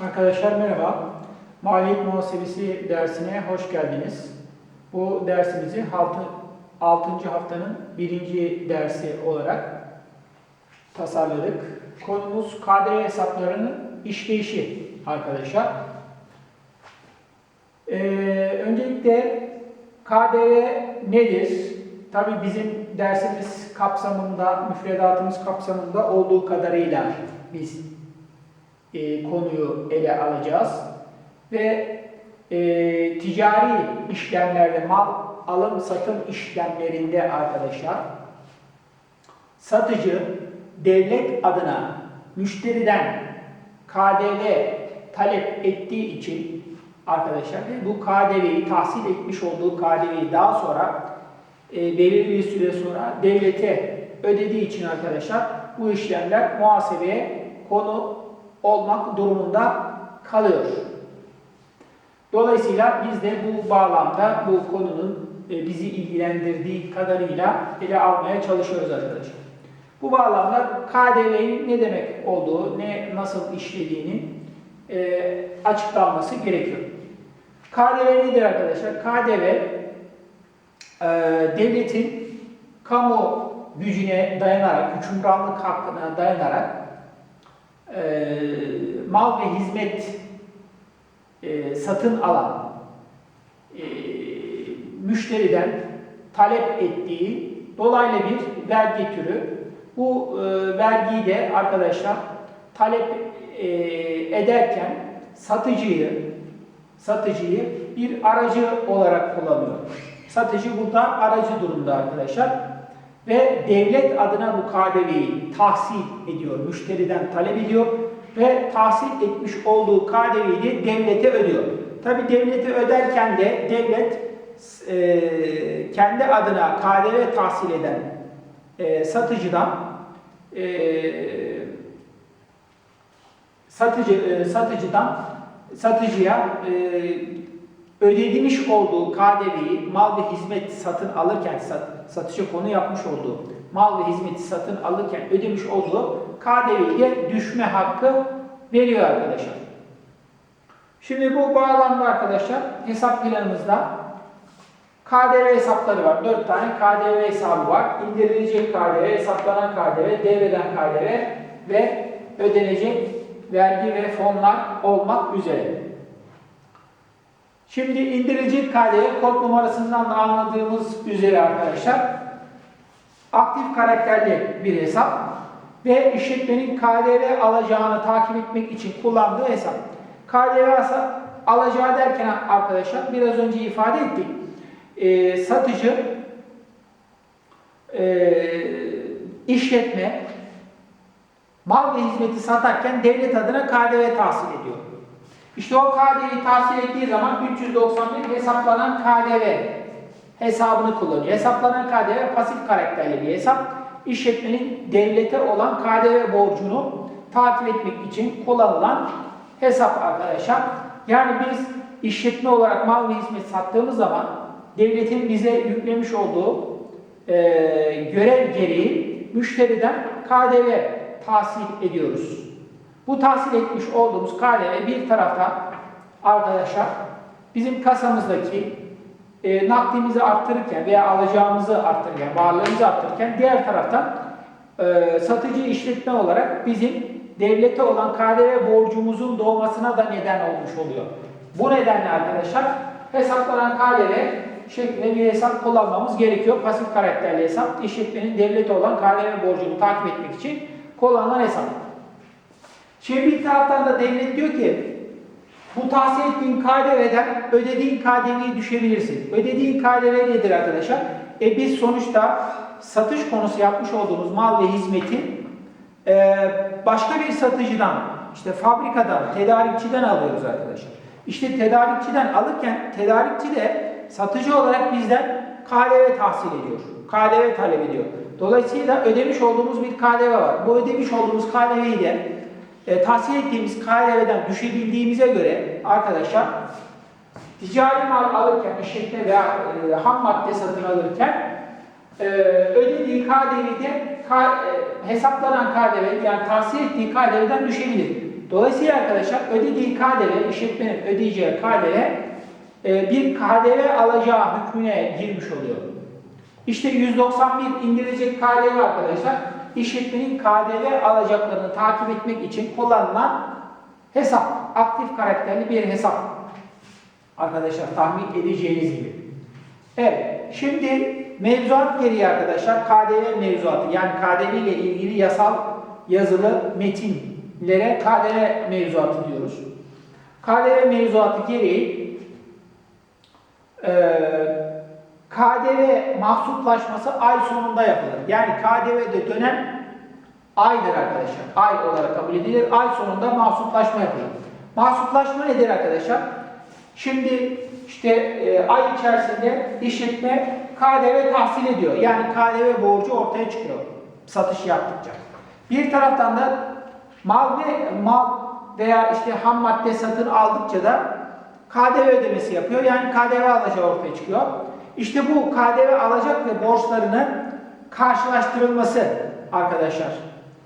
Arkadaşlar merhaba. Maliyet muhasebesi dersine hoş geldiniz. Bu dersimizi 6. haftanın birinci dersi olarak tasarladık. Konumuz KDV hesaplarının işleyişi arkadaşlar. Ee, öncelikle KDV nedir? Tabii bizim dersimiz kapsamında, müfredatımız kapsamında olduğu kadarıyla biz e, konuyu ele alacağız. Ve e, ticari işlemlerde, mal alım satım işlemlerinde arkadaşlar satıcı devlet adına müşteriden KDV talep ettiği için arkadaşlar bu KDV'yi tahsil etmiş olduğu KDV'yi daha sonra e, belirli bir süre sonra devlete ödediği için arkadaşlar bu işlemler muhasebeye konu olmak durumunda kalıyor. Dolayısıyla biz de bu bağlamda bu konunun e, bizi ilgilendirdiği kadarıyla ele almaya çalışıyoruz arkadaşlar. Bu bağlamda KDV'nin ne demek olduğu, ne nasıl işlediğinin e, açıklanması gerekiyor. KDV nedir arkadaşlar? KDV e, devletin kamu gücüne dayanarak, hükümranlık hakkına dayanarak e, mal ve hizmet e, satın alan e, müşteriden talep ettiği dolaylı bir vergi türü. Bu e, vergiyi de arkadaşlar talep e, ederken satıcıyı satıcıyı bir aracı olarak kullanıyor. Satıcı burada aracı durumda arkadaşlar ve devlet adına bu KDV'yi tahsil ediyor, müşteriden talep ediyor ve tahsil etmiş olduğu KDV'yi de devlete ödüyor. Tabi devlete öderken de devlet e, kendi adına KDV tahsil eden e, satıcıdan e, satıcı e, satıcıdan satıcıya e, ödediğimiz olduğu KDV'yi mal ve hizmet satın alırken sat, satışa konu yapmış olduğu mal ve hizmeti satın alırken ödemiş olduğu KDV'yi de düşme hakkı veriyor arkadaşlar. Şimdi bu bağlamda arkadaşlar hesap planımızda KDV hesapları var. 4 tane KDV hesabı var. İndirilecek KDV, hesaplanan KDV, devreden KDV ve ödenecek vergi ve fonlar olmak üzere. Şimdi indirilecek KDV kod numarasından anladığımız üzere arkadaşlar aktif karakterli bir hesap ve işletmenin KDV alacağını takip etmek için kullandığı hesap. KDV alacağı derken arkadaşlar biraz önce ifade ettik. E, satıcı e, işletme mal ve hizmeti satarken devlet adına KDV tahsil ediyor. İşte o KDV'yi tahsil ettiği zaman 391 hesaplanan KDV hesabını kullanıyor. Hesaplanan KDV pasif karakterli bir hesap. İşletmenin devlete olan KDV borcunu takip etmek için kullanılan hesap arkadaşlar. Yani biz işletme olarak mal ve hizmet sattığımız zaman devletin bize yüklemiş olduğu e, görev gereği müşteriden KDV tahsil ediyoruz. Bu tahsil etmiş olduğumuz KDV bir tarafta arkadaşlar bizim kasamızdaki e, nakdimizi arttırırken veya alacağımızı arttırırken, varlığımızı arttırırken diğer taraftan e, satıcı işletme olarak bizim devlete olan KDV borcumuzun doğmasına da neden olmuş oluyor. Bu nedenle arkadaşlar hesaplanan KDV şeklinde bir hesap kullanmamız gerekiyor. Pasif karakterli hesap işletmenin devlete olan KDV borcunu takip etmek için kullanılan hesap. Şimdi bir taraftan da devlet diyor ki bu tahsil ettiğin KDV'den ödediğin KDV'yi düşebilirsin. Ödediğin KDV nedir arkadaşlar? E biz sonuçta satış konusu yapmış olduğumuz mal ve hizmeti e, başka bir satıcıdan, işte fabrikadan, tedarikçiden alıyoruz arkadaşlar. İşte tedarikçiden alırken tedarikçi de satıcı olarak bizden KDV tahsil ediyor. KDV talep ediyor. Dolayısıyla ödemiş olduğumuz bir KDV var. Bu ödemiş olduğumuz KDV'yi de e, tahsil ettiğimiz KDV'den düşebildiğimize göre arkadaşlar ticari mal alırken, işletme veya e, ham madde satın alırken e, ödediği KDV'de ka, e, hesaplanan KDV yani tahsil ettiği KDV'den düşebilir. Dolayısıyla arkadaşlar ödediği KDV, işletmenin ödeyeceği KDV e, bir KDV alacağı hükmüne girmiş oluyor. İşte 191 indirilecek KDV arkadaşlar, işletmenin KDV alacaklarını takip etmek için kullanılan hesap, aktif karakterli bir hesap. Arkadaşlar tahmin edeceğiniz gibi. Evet, şimdi mevzuat gereği arkadaşlar KDV mevzuatı yani KDV ile ilgili yasal yazılı metinlere KDV mevzuatı diyoruz. KDV mevzuatı gereği eee KDV mahsuplaşması ay sonunda yapılır. Yani KDV'de dönem aydır arkadaşlar. Ay olarak kabul edilir. Ay sonunda mahsuplaşma yapılır. Mahsuplaşma nedir arkadaşlar? Şimdi işte e, ay içerisinde işletme KDV tahsil ediyor. Yani KDV borcu ortaya çıkıyor satış yaptıkça. Bir taraftan da mal ve mal veya işte ham madde satın aldıkça da KDV ödemesi yapıyor. Yani KDV alacağı ortaya çıkıyor. İşte bu KDV alacak ve borçlarının karşılaştırılması arkadaşlar.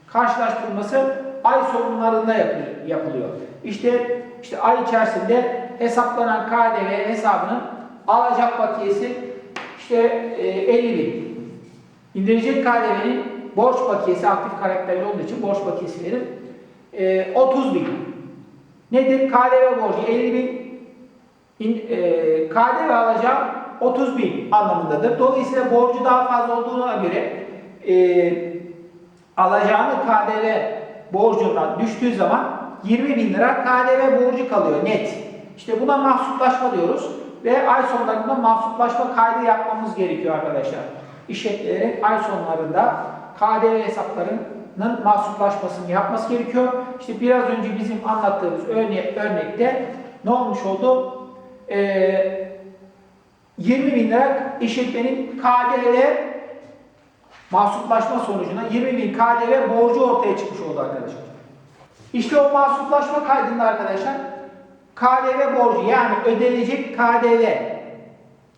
Karşılaştırılması ay sonlarında yapı- yapılıyor. İşte işte ay içerisinde hesaplanan KDV hesabının alacak bakiyesi işte e, 50 bin. İndirilecek KDV'nin borç bakiyesi aktif karakterli olduğu için borç bakiyesi verir. E, 30 bin. Nedir? KDV borcu 50 bin. İn, e, KDV alacağı 30 bin anlamındadır. Dolayısıyla borcu daha fazla olduğuna göre e, alacağını KDV borcundan düştüğü zaman 20 bin lira KDV borcu kalıyor net. İşte buna mahsuplaşma diyoruz ve ay sonlarında mahsuplaşma kaydı yapmamız gerekiyor arkadaşlar. İşletmelerin ay sonlarında KDV hesaplarının mahsuplaşmasını yapması gerekiyor. İşte biraz önce bizim anlattığımız örne örnekte ne olmuş oldu? Ee, 20 bin lira işletmenin KDV mahsuplaşma sonucunda 20 bin KDV borcu ortaya çıkmış oldu arkadaşlar. İşte o mahsuplaşma kaydında arkadaşlar KDV borcu yani ödenecek KDV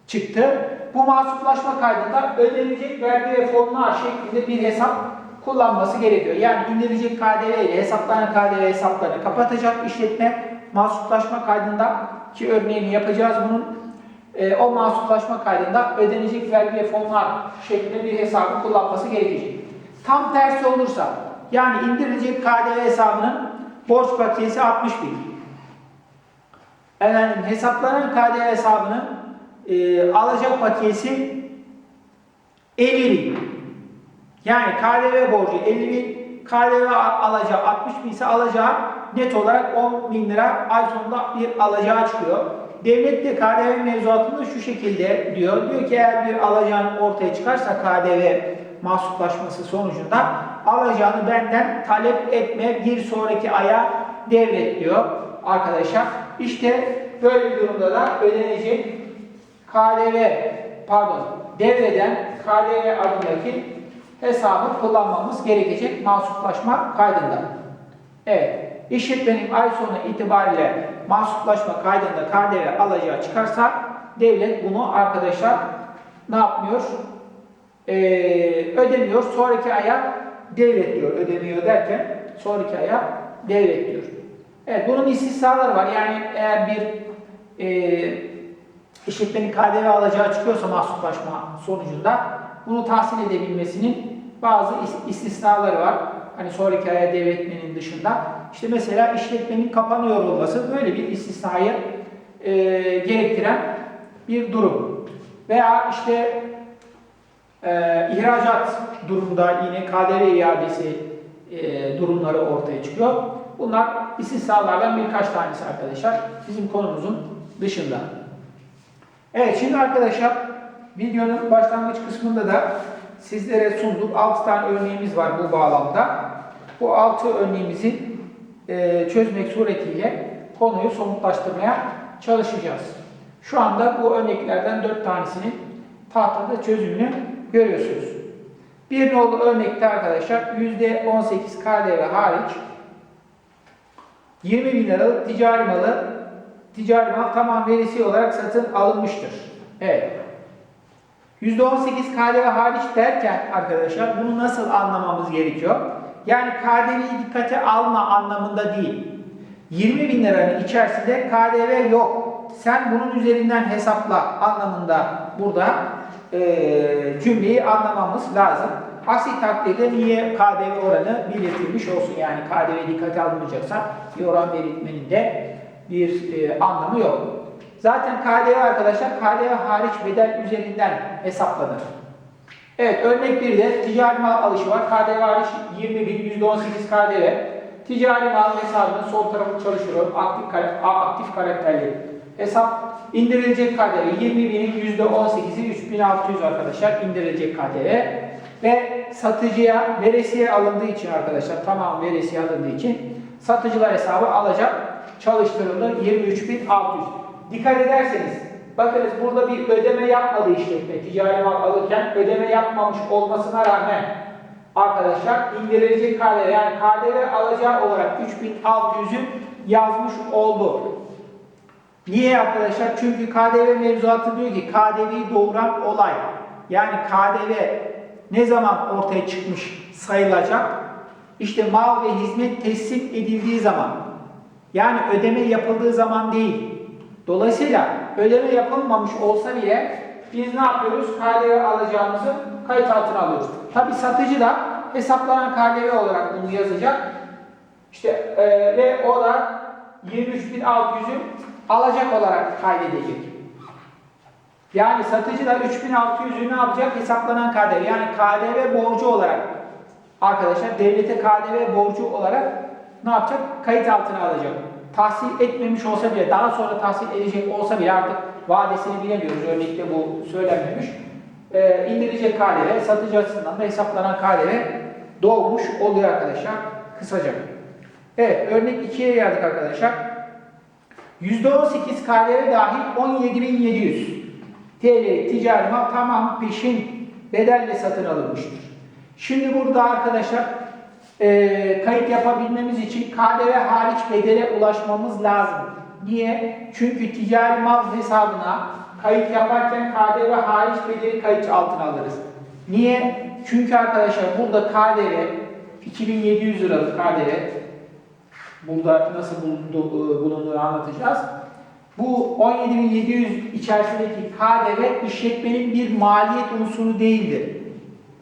çıktı. Bu mahsuplaşma kaydında ödenecek vergi ve fonlar şeklinde bir hesap kullanması gerekiyor. Yani indirilecek KDV ile hesaplanan KDV hesaplarını kapatacak işletme mahsuplaşma kaydında ki örneğini yapacağız bunun. E, o mahsuplaşma kaydında ödenecek vergi ve fonlar şeklinde bir hesabı kullanması gerekecek. Tam tersi olursa yani indirilecek KDV hesabının borç bakiyesi 60 bin. Efendim hesaplanan KDV hesabının e, alacak bakiyesi 50 bin. Yani KDV borcu 50 bin, KDV alacağı 60 bin ise alacağı net olarak 10 bin lira ay sonunda bir alacağı çıkıyor. Devlet de KDV mevzuatında şu şekilde diyor. Diyor ki eğer bir alacağın ortaya çıkarsa KDV mahsuplaşması sonucunda alacağını benden talep etme bir sonraki aya devret diyor arkadaşlar. İşte böyle bir durumda da ödenecek KDV pardon devreden KDV adındaki hesabı kullanmamız gerekecek mahsuplaşma kaydında. Evet. İşletmenin ay sonu itibariyle mahsuplaşma kaydında KDV alacağı çıkarsa devlet bunu arkadaşlar ne yapmıyor? Ee, ödemiyor. Sonraki aya devlet diyor. Ödemiyor derken sonraki aya devlet diyor. Evet bunun istisnaları var. Yani eğer bir e, işletmenin KDV alacağı çıkıyorsa mahsuplaşma sonucunda bunu tahsil edebilmesinin bazı is- istisnaları var. Hani sonraki aya devretmenin dışında. İşte mesela işletmenin kapanıyor olması böyle bir istisnayı e, gerektiren bir durum. Veya işte e, ihracat durumda yine KDV iadesi e, durumları ortaya çıkıyor. Bunlar istisnalardan birkaç tanesi arkadaşlar. Bizim konumuzun dışında. Evet şimdi arkadaşlar videonun başlangıç kısmında da sizlere sunduk. 6 tane örneğimiz var bu bağlamda. Bu 6 örneğimizi e, çözmek suretiyle konuyu somutlaştırmaya çalışacağız. Şu anda bu örneklerden 4 tanesinin tahtada çözümünü görüyorsunuz. Bir nolu örnekte arkadaşlar %18 KDV hariç 20 bin liralık ticari malı ticari mal tamam verisi olarak satın alınmıştır. Evet. %18 KDV hariç derken arkadaşlar bunu nasıl anlamamız gerekiyor? Yani KDV'yi dikkate alma anlamında değil. 20 bin liranın içerisinde KDV yok. Sen bunun üzerinden hesapla anlamında burada eee, cümleyi anlamamız lazım. Aksi takdirde niye KDV oranı belirtilmiş olsun yani KDV dikkate alınmayacaksa bir oran belirtmenin de bir eee, anlamı yok. Zaten KDV arkadaşlar KDV hariç bedel üzerinden hesaplanır. Evet örnek bir de ticari mal alışı var. KDV hariç 20 bin, %18 KDV. Ticari mal hesabının sol tarafı çalışıyor. Aktif, aktif karakterli hesap. indirilecek KDV 20 binin %18'i 3600 arkadaşlar indirilecek KDV. Ve satıcıya veresiye alındığı için arkadaşlar tamam veresiye alındığı için satıcılar hesabı alacak çalıştırıldı 23.600. Dikkat ederseniz bakınız burada bir ödeme yapmadı işletme ticari mal alırken ödeme yapmamış olmasına rağmen arkadaşlar indirilecek KDV yani KDV alacağı olarak 3600'ü yazmış oldu. Niye arkadaşlar? Çünkü KDV mevzuatı diyor ki KDV'yi doğuran olay. Yani KDV ne zaman ortaya çıkmış sayılacak? İşte mal ve hizmet teslim edildiği zaman. Yani ödeme yapıldığı zaman değil. Dolayısıyla ödeme yapılmamış olsa bile biz ne yapıyoruz? KDV alacağımızı kayıt altına alıyoruz. Tabi satıcı da hesaplanan KDV olarak bunu yazacak. İşte e, ve o da 23.600'ü alacak olarak kaydedecek. Yani satıcı da 3600'ü ne yapacak? Hesaplanan KDV. Yani KDV borcu olarak arkadaşlar devlete KDV borcu olarak ne yapacak? Kayıt altına alacak. Tahsil etmemiş olsa bile, daha sonra tahsil edecek olsa bile artık vadesini bilemiyoruz. Örnekte bu söylenmemiş. Ee, indirecek KDV, satıcı açısından da hesaplanan KDV doğmuş oluyor arkadaşlar. Kısaca. Evet, örnek 2'ye geldik arkadaşlar. %18 KDV dahil 17.700 TL ticari mal tamam peşin bedelle satın alınmıştır. Şimdi burada arkadaşlar e, kayıt yapabilmemiz için KDV hariç bedele ulaşmamız lazım. Niye? Çünkü ticari mal hesabına kayıt yaparken KDV hariç bedeli kayıt altına alırız. Niye? Çünkü arkadaşlar burada KDV 2700 liralık KDV burada nasıl bulundu, bulunduğunu anlatacağız. Bu 17.700 içerisindeki KDV işletmenin bir maliyet unsuru değildir.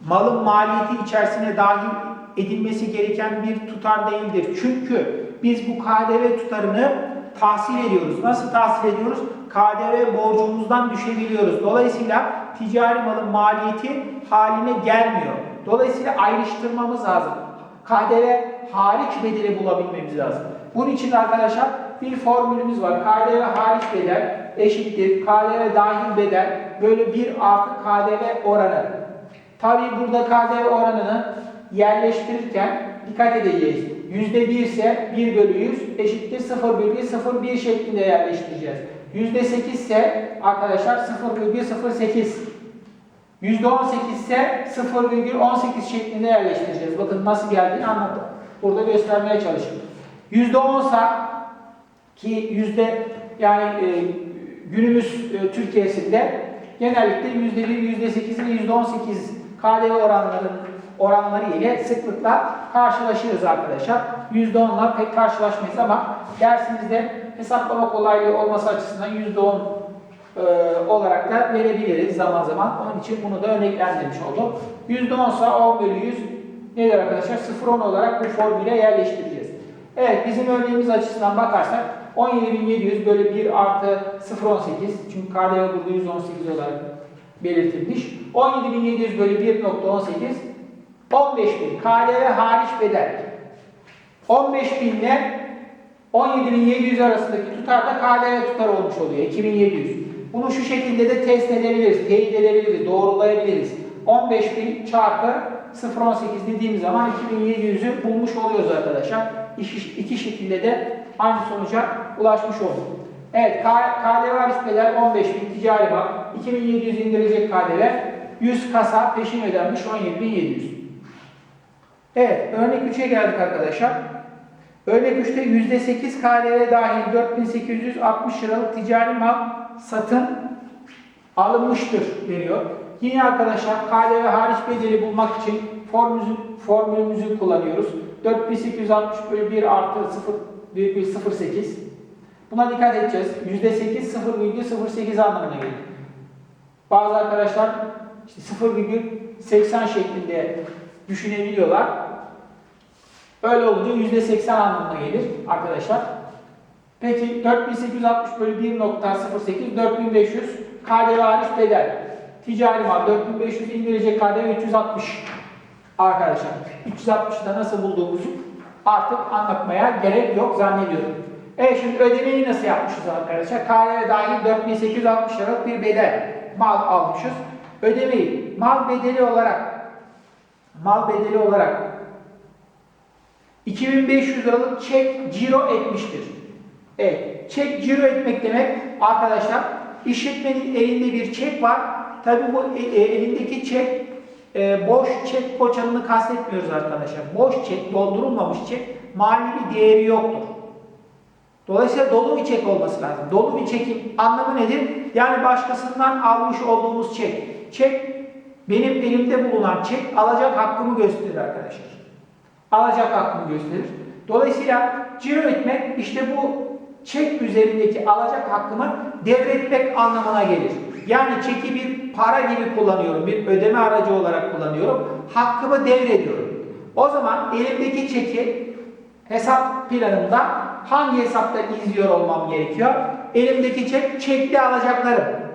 Malın maliyeti içerisine dahil edilmesi gereken bir tutar değildir. Çünkü biz bu KDV tutarını tahsil ediyoruz. Nasıl tahsil ediyoruz? KDV borcumuzdan düşebiliyoruz. Dolayısıyla ticari malın maliyeti haline gelmiyor. Dolayısıyla ayrıştırmamız lazım. KDV hariç bedeli bulabilmemiz lazım. Bunun için arkadaşlar bir formülümüz var. KDV hariç bedel eşittir. KDV dahil bedel böyle bir artı KDV oranı. Tabii burada KDV oranını yerleştirirken dikkat edeceğiz. Yüzde bir ise 1 bölü 100 eşittir 0,01 şeklinde yerleştireceğiz. Yüzde 8 ise arkadaşlar 0,08 %18 ise 0,18 şeklinde yerleştireceğiz. Bakın nasıl geldiğini anlattım. Burada göstermeye çalışıyorum. %10 sa ki yüzde yani e, günümüz e, Türkiye'sinde genellikle %1, %8 ve %18 KDV oranların oranları ile sıklıkla karşılaşırız arkadaşlar. %10'la pek karşılaşmayız ama dersimizde hesaplama kolaylığı olması açısından %10 e, olarak da verebiliriz zaman zaman. Onun için bunu da örneklendirmiş oldum. %10 ise 10 bölü 100 nedir arkadaşlar? 0,10 olarak bu formüle yerleştireceğiz. Evet bizim örneğimiz açısından bakarsak 17.700 bölü 1 artı 0.18 çünkü KDV burada 118 olarak belirtilmiş. 17.700 bölü 1.18 15.000 KDV hariç bedel. 15.000 ile 17.700 arasındaki tutar da KDV tutar olmuş oluyor. 2700. Bunu şu şekilde de test edebiliriz, teyit edebiliriz, doğrulayabiliriz. 15.000 çarpı 0.18 dediğimiz zaman 2700'ü bulmuş oluyoruz arkadaşlar. İki, iki şekilde de aynı sonuca ulaşmış olduk. Evet, KDV hariç bedel 15.000 ticari mal, 2700 indirecek KDV, 100 kasa peşin ödenmiş 17.700. Evet, örnek 3'e geldik arkadaşlar. Örnek 3'te %8 KDV dahil 4860 liralık ticari mal satın alınmıştır veriyor. Yine arkadaşlar KDV hariç bedeli bulmak için formülümüzü, formülümüzü kullanıyoruz. 4860 bölü 1 artı 0,08. Buna dikkat edeceğiz. %8 0,08 anlamına gelir. Bazı arkadaşlar işte 0,80 şeklinde düşünebiliyorlar. Öyle olunca %80 anlamına gelir arkadaşlar. Peki 4860 bölü 1.08 4500 KDV hariç bedel. Ticari mal 4500 indirecek KDV 360 arkadaşlar. 360'da nasıl bulduğumuzu artık anlatmaya gerek yok zannediyorum. Evet şimdi ödemeyi nasıl yapmışız arkadaşlar? KDV dahil 4860 liralık bir bedel mal almışız. Ödemeyi mal bedeli olarak mal bedeli olarak 2500 liralık çek ciro etmiştir. Evet, çek ciro etmek demek arkadaşlar işletmenin elinde bir çek var. Tabi bu e, e, elindeki çek e, boş çek koçanını kastetmiyoruz arkadaşlar. Boş çek, doldurulmamış çek mali bir değeri yoktur. Dolayısıyla dolu bir çek olması lazım. Dolu bir çekin anlamı nedir? Yani başkasından almış olduğumuz çek. Çek benim elimde bulunan çek alacak hakkımı gösterir arkadaşlar. Alacak hakkımı gösterir. Dolayısıyla ciro etmek işte bu çek üzerindeki alacak hakkımı devretmek anlamına gelir. Yani çeki bir para gibi kullanıyorum, bir ödeme aracı olarak kullanıyorum. Hakkımı devrediyorum. O zaman elimdeki çeki hesap planımda hangi hesapta izliyor olmam gerekiyor? Elimdeki çek, çekli alacaklarım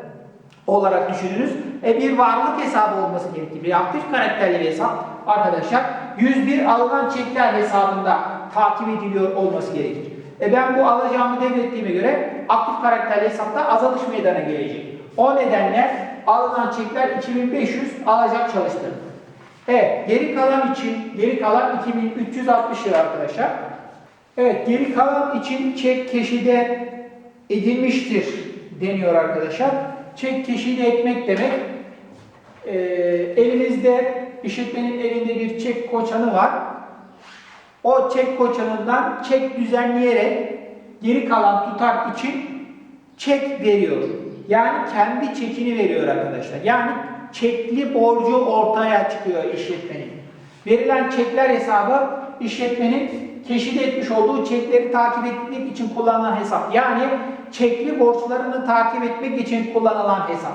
olarak düşününüz. E bir varlık hesabı olması gerekir. Bir aktif karakterli bir hesap arkadaşlar 101 alınan çekler hesabında takip ediliyor olması gerekir. E ben bu alacağımı devrettiğime göre aktif karakterli hesapta azalış meydana gelecek. O nedenle alınan çekler 2500 alacak çalıştırdım. Evet, geri kalan için, geri kalan 2360 lira arkadaşlar. Evet, geri kalan için çek keşide edilmiştir deniyor arkadaşlar. Çek keşide etmek demek, e, elinizde, işletmenin elinde bir çek koçanı var. O çek koçanından çek düzenleyerek geri kalan tutar için çek veriyor. Yani kendi çekini veriyor arkadaşlar. Yani çekli borcu ortaya çıkıyor işletmenin. Verilen çekler hesabı işletmenin keşif etmiş olduğu çekleri takip etmek için kullanılan hesap. Yani çekli borçlarını takip etmek için kullanılan hesap.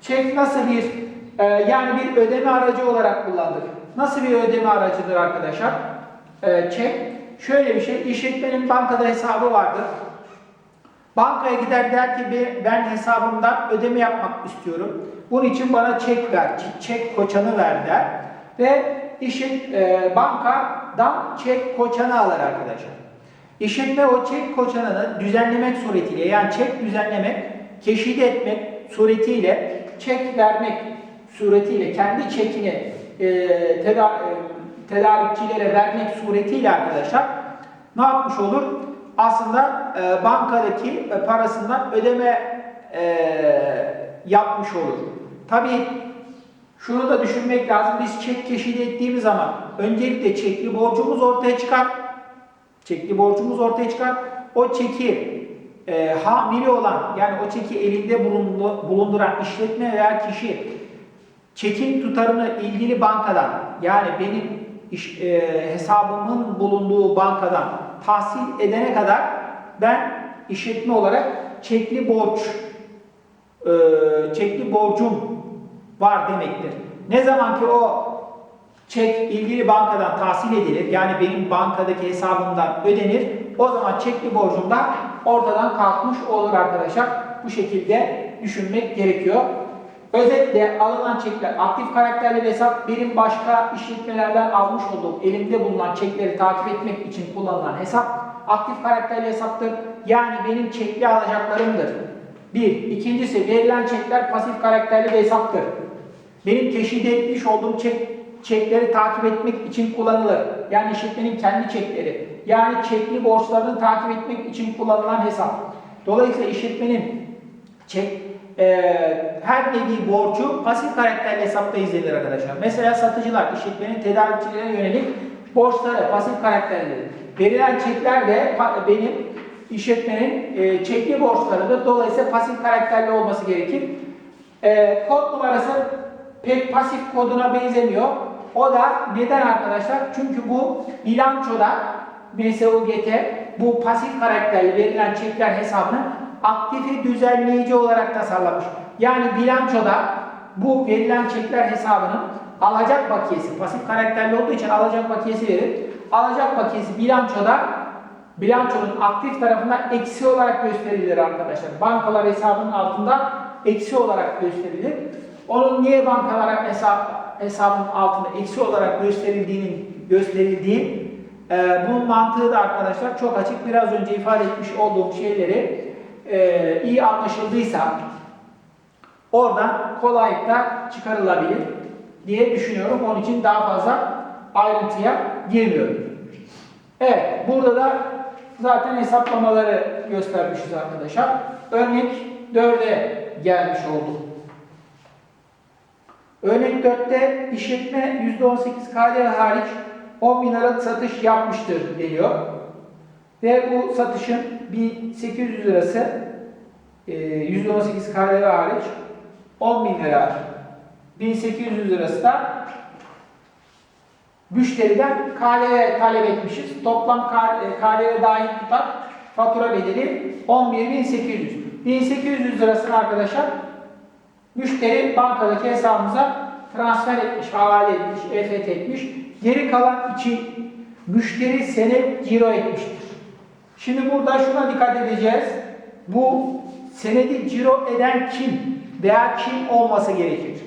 Çek nasıl bir e, yani bir ödeme aracı olarak kullanılır. Nasıl bir ödeme aracıdır arkadaşlar? E, çek şöyle bir şey. İşletmenin bankada hesabı vardır. Bankaya gider der ki "Bir- ben hesabımdan ödeme yapmak istiyorum. Bunun için bana çek ver, çek koçanı ver der. Ve işin e, bankadan çek koçanı alır arkadaşlar. İşletme o çek koçanını düzenlemek suretiyle yani çek düzenlemek, keşide etmek suretiyle çek vermek suretiyle kendi çekini e, teda, e, tedarikçilere vermek suretiyle arkadaşlar ne yapmış olur? Aslında e, bankadaki e, parasından ödeme e, yapmış olur. Tabii şunu da düşünmek lazım. Biz çek keşide ettiğimiz zaman öncelikle çekli borcumuz ortaya çıkar. Çekli borcumuz ortaya çıkar. O çeki e, hamili olan yani o çeki elinde bulundu, bulunduran işletme veya kişi çekin tutarını ilgili bankadan yani benim iş, e, hesabımın bulunduğu bankadan tahsil edene kadar ben işletme olarak çekli borç e, çekli borcum var demektir. Ne zaman ki o çek ilgili bankadan tahsil edilir, yani benim bankadaki hesabımdan ödenir, o zaman çekli borcum da ortadan kalkmış olur arkadaşlar. Bu şekilde düşünmek gerekiyor. Özetle alınan çekler aktif karakterli hesap benim başka işletmelerden almış olduğum elimde bulunan çekleri takip etmek için kullanılan hesap aktif karakterli hesaptır. Yani benim çekli alacaklarımdır. Bir. İkincisi verilen çekler pasif karakterli bir hesaptır. Benim teşhid etmiş olduğum çek, çekleri takip etmek için kullanılır. Yani işletmenin kendi çekleri. Yani çekli borçlarını takip etmek için kullanılan hesap. Dolayısıyla işletmenin çek, e, her nevi borcu pasif karakterli hesapta izlenir arkadaşlar. Mesela satıcılar işletmenin tedarikçilere yönelik borçları pasif karakterlidir. Verilen çekler de benim işletmenin e, çekli borçlarıdır. Dolayısıyla pasif karakterli olması gerekir. E, kod numarası pek pasif koduna benzemiyor. O da neden arkadaşlar? Çünkü bu bilançoda MSUGT bu pasif karakterli verilen çekler hesabını aktifi düzenleyici olarak tasarlamış. Yani bilançoda bu verilen çekler hesabının alacak bakiyesi, pasif karakterli olduğu için alacak bakiyesi verir. Alacak bakiyesi bilançoda bilançonun aktif tarafında eksi olarak gösterilir arkadaşlar. Bankalar hesabının altında eksi olarak gösterilir. Onun niye bankalar hesap, hesabının altında eksi olarak gösterildiğinin gösterildiği e, bunun mantığı da arkadaşlar çok açık. Biraz önce ifade etmiş olduğum şeyleri e, iyi anlaşıldıysa oradan kolaylıkla çıkarılabilir diye düşünüyorum. Onun için daha fazla ayrıntıya girmiyorum. Evet, burada da zaten hesaplamaları göstermişiz arkadaşlar. Örnek 4'e gelmiş olduk. Örnek 4'te işletme %18 KDV hariç 10 bin liralık satış yapmıştır deniyor. Ve bu satışın 1800 lirası e, %18 KDV hariç 10 bin lira 1800 lirası da müşteriden KDV talep etmişiz. Toplam KDV dahil tutar fatura bedeli 11.800. 1800 lirasını arkadaşlar müşteri bankadaki hesabımıza transfer etmiş, havale etmiş, EFT etmiş. Geri kalan için müşteri senet ciro etmiştir. Şimdi burada şuna dikkat edeceğiz. Bu senedi ciro eden kim veya kim olması gerekir?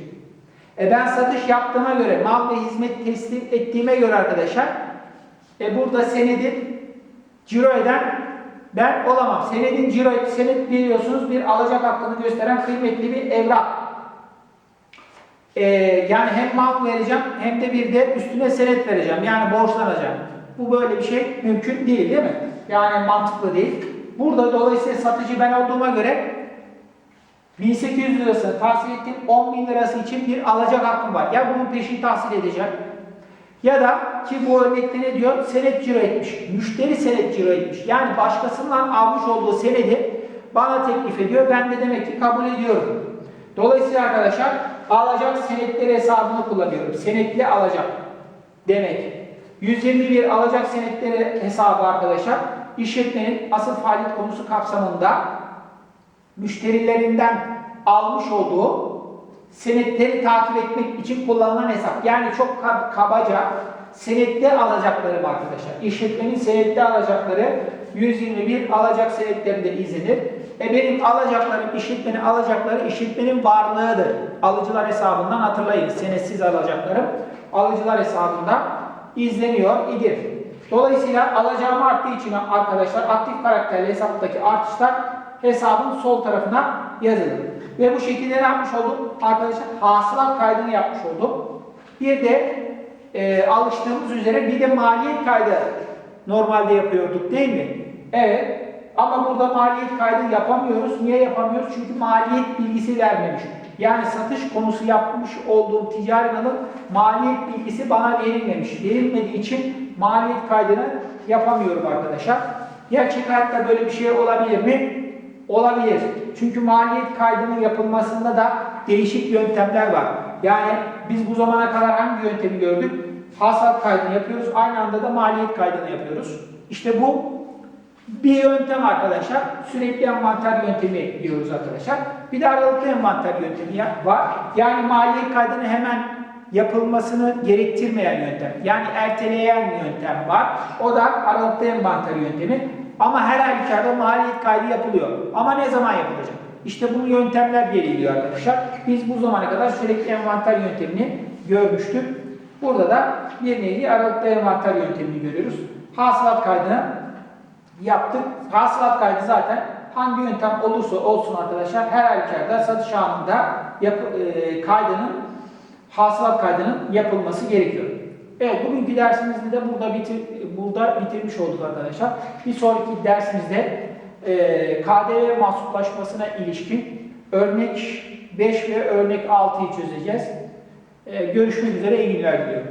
E ben satış yaptığıma göre, mal ve hizmet teslim ettiğime göre arkadaşlar, e burada senedin ciro eden ben olamam. Senedin ciro et, senet biliyorsunuz bir alacak hakkını gösteren kıymetli bir evrak. E, yani hem mal vereceğim hem de bir de üstüne senet vereceğim. Yani borçlanacağım. Bu böyle bir şey mümkün değil değil mi? Yani mantıklı değil. Burada dolayısıyla satıcı ben olduğuma göre 1800 lirası tahsil ettiğim 10 bin lirası için bir alacak hakkım var. Ya bunun peşini tahsil edeceğim. Ya da ki bu örnekte ne diyor? Senet ciro etmiş. Müşteri senet ciro etmiş. Yani başkasından almış olduğu senedi bana teklif ediyor. Ben de demek ki kabul ediyorum. Dolayısıyla arkadaşlar alacak senetleri hesabını kullanıyorum. Senetli alacak demek. 121 alacak senetleri hesabı arkadaşlar işletmenin asıl faaliyet konusu kapsamında müşterilerinden almış olduğu senetleri takip etmek için kullanılan hesap. Yani çok kabaca senetli alacaklarım arkadaşlar. İşletmenin senetli alacakları 121 alacak senetlerinde izlenir. E benim alacaklarım, işletmenin alacakları işletmenin varlığıdır. Alıcılar hesabından hatırlayın. Senetsiz alacaklarım alıcılar hesabında izleniyor idir. Dolayısıyla alacağım arttığı için arkadaşlar aktif karakterli hesaptaki artışlar hesabın sol tarafına yazılır. Ve bu şekilde ne yapmış oldum? Arkadaşlar hasılat kaydını yapmış oldum. Bir de e, alıştığımız üzere bir de maliyet kaydı normalde yapıyorduk değil mi? Evet. Ama burada maliyet kaydı yapamıyoruz. Niye yapamıyoruz? Çünkü maliyet bilgisi vermemiş. Yani satış konusu yapmış olduğum ticari malın maliyet bilgisi bana verilmemiş. Verilmediği için maliyet kaydını yapamıyorum arkadaşlar. Gerçek hayatta böyle bir şey olabilir mi? Olabilir. Çünkü maliyet kaydının yapılmasında da değişik yöntemler var. Yani biz bu zamana kadar hangi yöntemi gördük? Hasat kaydını yapıyoruz. Aynı anda da maliyet kaydını yapıyoruz. İşte bu bir yöntem arkadaşlar. Sürekli envanter yöntemi diyoruz arkadaşlar. Bir de aralıklı envanter yöntemi var. Yani maliyet kaydını hemen yapılmasını gerektirmeyen yöntem. Yani erteleyen yöntem var. O da aralıklı envanter yöntemi. Ama her halükarda maliyet kaydı yapılıyor. Ama ne zaman yapılacak? İşte bu yöntemler belirliyor arkadaşlar. Biz bu zamana kadar sürekli envanter yöntemini görmüştük. Burada da bir nevi aralıklı envanter yöntemini görüyoruz. Hasılat kaydını yaptık. Hasılat kaydı zaten hangi yöntem olursa olsun arkadaşlar her halükarda satış anında yap, e, kaydının hasılat kaydının yapılması gerekiyor. Evet bugünkü dersimizde de burada bitir burada bitirmiş olduk arkadaşlar. Bir sonraki dersimizde e, KDV mahsuplaşmasına ilişkin örnek 5 ve örnek 6'yı çözeceğiz. E, görüşmek üzere iyi günler diliyorum.